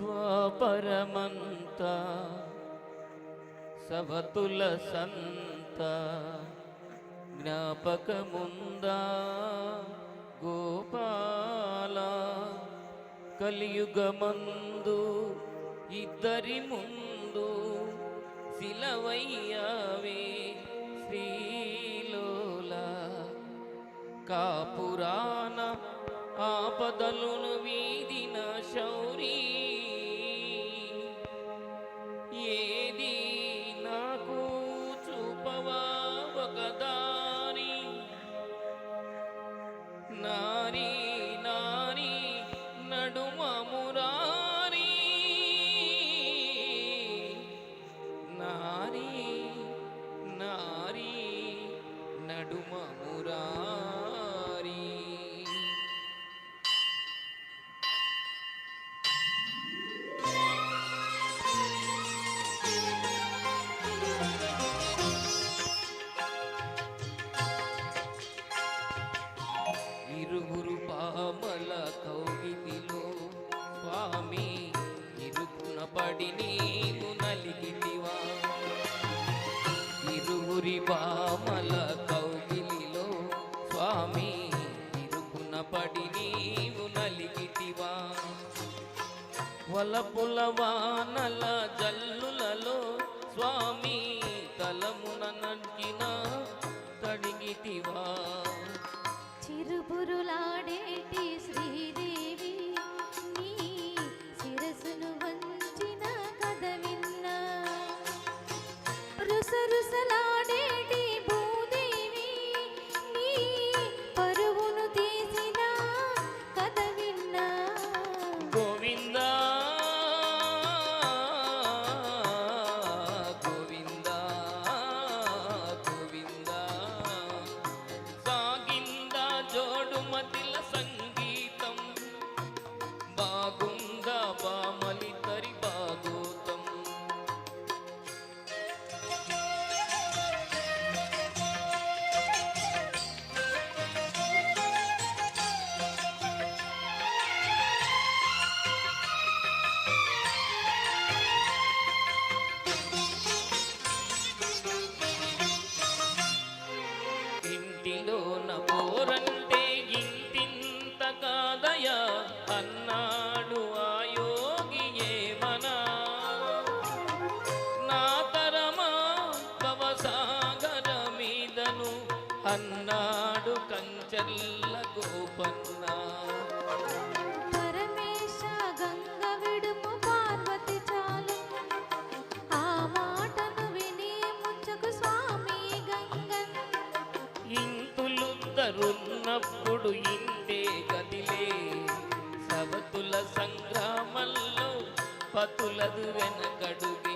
ద్వాపరమంత సవతుల సంత జ్ఞాపకముందా? గోపాల కలియుగమందు ఇద్దరి ముందు శిలవయ్యావే శ్రీలోల కాపురాణ ఆపదలును వీ não amo. పడి నీవు నలిగితివా ఇరువురి బామల కౌగిలిలో స్వామి ఇరుకున పడి నీవు నలిగితివా వలపుల వానల జల్లులలో స్వామి తలమున నడిచిన తడిగితివా చిరుపురులాడేటి శ్రీ पूरन ఉన్నప్పుడు ఇంతే గదిలే? సవతుల సంగ్రామంలో పతులదు వెనకడుగే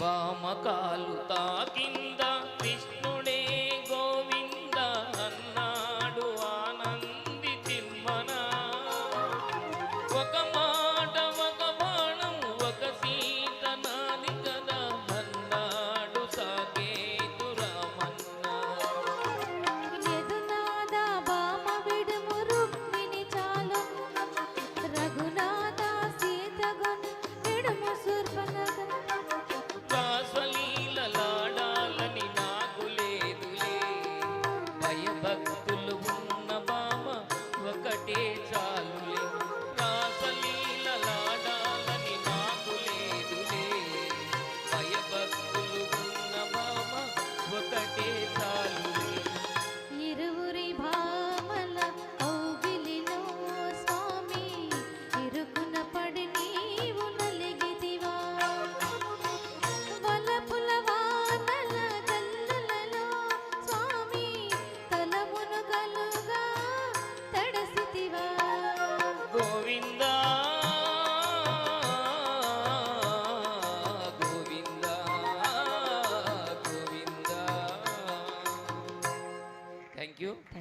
పామకాలు తాకింది. భయభక్తులు ఉన్న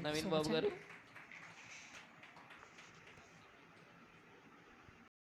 నవీన్ so బాబు much గారు అండి.